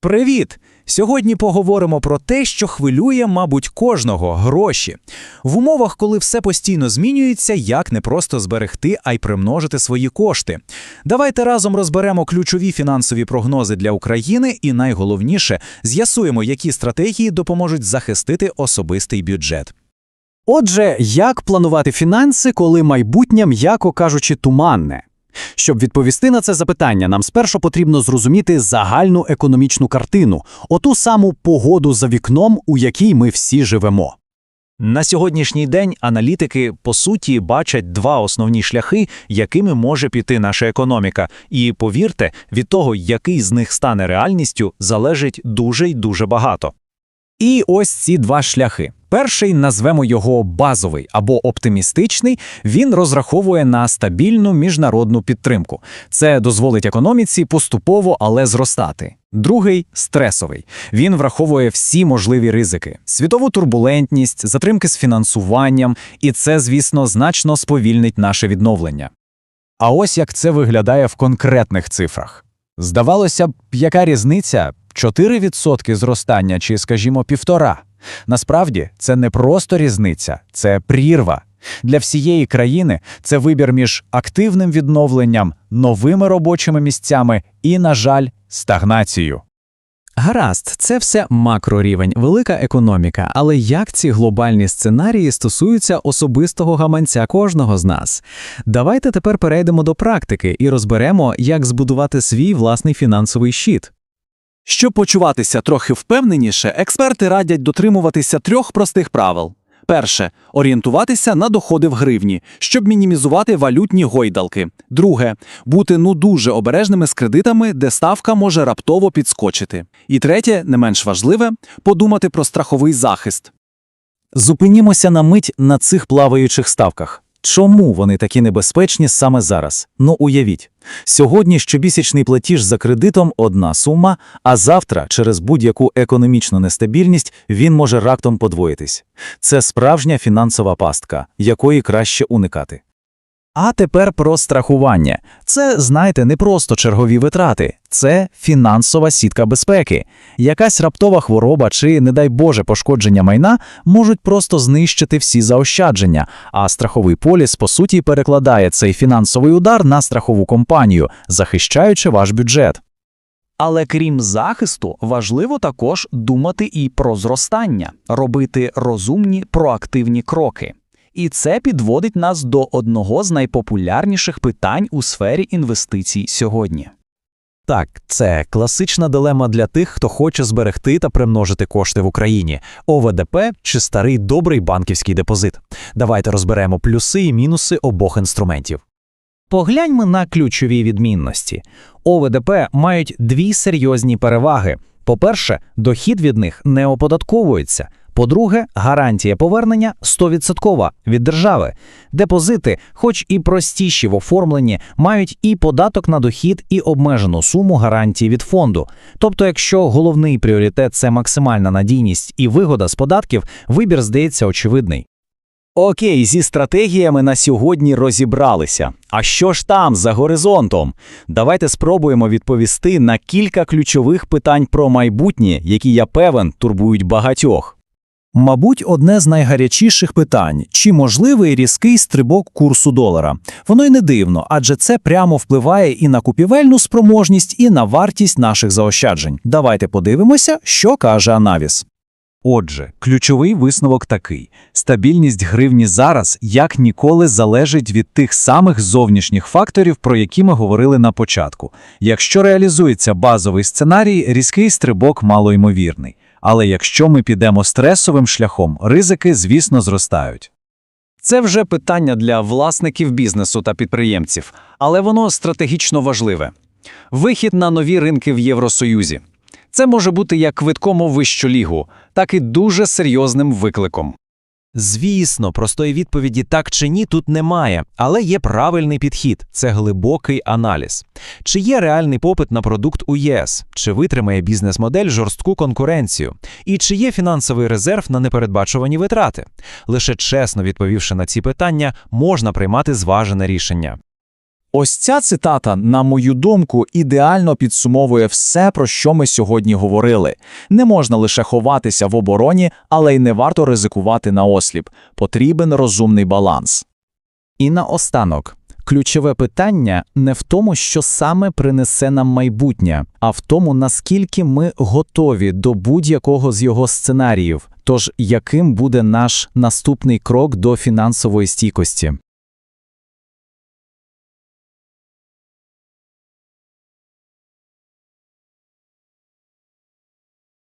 Привіт! Сьогодні поговоримо про те, що хвилює, мабуть, кожного гроші. В умовах, коли все постійно змінюється, як не просто зберегти, а й примножити свої кошти. Давайте разом розберемо ключові фінансові прогнози для України і найголовніше з'ясуємо, які стратегії допоможуть захистити особистий бюджет. Отже, як планувати фінанси, коли майбутнє, м'яко кажучи, туманне? Щоб відповісти на це запитання, нам спершу потрібно зрозуміти загальну економічну картину, оту саму погоду за вікном, у якій ми всі живемо. На сьогоднішній день аналітики по суті бачать два основні шляхи, якими може піти наша економіка. І повірте, від того, який з них стане реальністю, залежить дуже й дуже багато. І ось ці два шляхи. Перший назвемо його базовий або оптимістичний. Він розраховує на стабільну міжнародну підтримку. Це дозволить економіці поступово, але зростати. Другий стресовий. Він враховує всі можливі ризики: світову турбулентність, затримки з фінансуванням, і це, звісно, значно сповільнить наше відновлення. А ось як це виглядає в конкретних цифрах. Здавалося б, яка різниця 4% зростання чи, скажімо, півтора. Насправді це не просто різниця, це прірва. Для всієї країни це вибір між активним відновленням, новими робочими місцями і, на жаль, стагнацією. Гаразд, це все макрорівень, велика економіка, але як ці глобальні сценарії стосуються особистого гаманця кожного з нас? Давайте тепер перейдемо до практики і розберемо, як збудувати свій власний фінансовий щит. Щоб почуватися трохи впевненіше, експерти радять дотримуватися трьох простих правил. Перше орієнтуватися на доходи в гривні, щоб мінімізувати валютні гойдалки. Друге бути ну дуже обережними з кредитами, де ставка може раптово підскочити. І третє, не менш важливе, подумати про страховий захист. Зупинімося на мить на цих плаваючих ставках. Чому вони такі небезпечні саме зараз? Ну уявіть, сьогодні щомісячний платіж за кредитом одна сума, а завтра, через будь-яку економічну нестабільність, він може раптом подвоїтись. Це справжня фінансова пастка, якої краще уникати. А тепер про страхування. Це, знаєте, не просто чергові витрати, це фінансова сітка безпеки. Якась раптова хвороба чи, не дай Боже, пошкодження майна можуть просто знищити всі заощадження, а страховий поліс, по суті, перекладає цей фінансовий удар на страхову компанію, захищаючи ваш бюджет. Але крім захисту, важливо також думати і про зростання, робити розумні проактивні кроки. І це підводить нас до одного з найпопулярніших питань у сфері інвестицій сьогодні. Так, це класична дилема для тих, хто хоче зберегти та примножити кошти в Україні: ОВДП чи старий добрий банківський депозит. Давайте розберемо плюси і мінуси обох інструментів. Погляньмо на ключові відмінності. ОВДП мають дві серйозні переваги. По-перше, дохід від них не оподатковується. По-друге, гарантія повернення 100% від держави. Депозити, хоч і простіші в оформленні, мають і податок на дохід, і обмежену суму гарантії від фонду. Тобто, якщо головний пріоритет це максимальна надійність і вигода з податків, вибір здається очевидний. Окей, зі стратегіями на сьогодні розібралися. А що ж там за горизонтом? Давайте спробуємо відповісти на кілька ключових питань про майбутнє, які я певен турбують багатьох. Мабуть, одне з найгарячіших питань чи можливий різкий стрибок курсу долара. Воно й не дивно, адже це прямо впливає і на купівельну спроможність, і на вартість наших заощаджень. Давайте подивимося, що каже Анавіс. Отже, ключовий висновок такий: стабільність гривні зараз як ніколи залежить від тих самих зовнішніх факторів, про які ми говорили на початку. Якщо реалізується базовий сценарій, різкий стрибок малоймовірний. Але якщо ми підемо стресовим шляхом, ризики, звісно, зростають. Це вже питання для власників бізнесу та підприємців, але воно стратегічно важливе. Вихід на нові ринки в Євросоюзі. Це може бути як квитком у вищу лігу, так і дуже серйозним викликом. Звісно, простої відповіді так чи ні тут немає, але є правильний підхід це глибокий аналіз. Чи є реальний попит на продукт у ЄС, чи витримає бізнес-модель жорстку конкуренцію, і чи є фінансовий резерв на непередбачувані витрати? Лише чесно відповівши на ці питання, можна приймати зважене рішення. Ось ця цитата, на мою думку, ідеально підсумовує все, про що ми сьогодні говорили. Не можна лише ховатися в обороні, але й не варто ризикувати на осліп. Потрібен розумний баланс. І наостанок. Ключове питання не в тому, що саме принесе нам майбутнє, а в тому, наскільки ми готові до будь-якого з його сценаріїв. Тож, яким буде наш наступний крок до фінансової стійкості?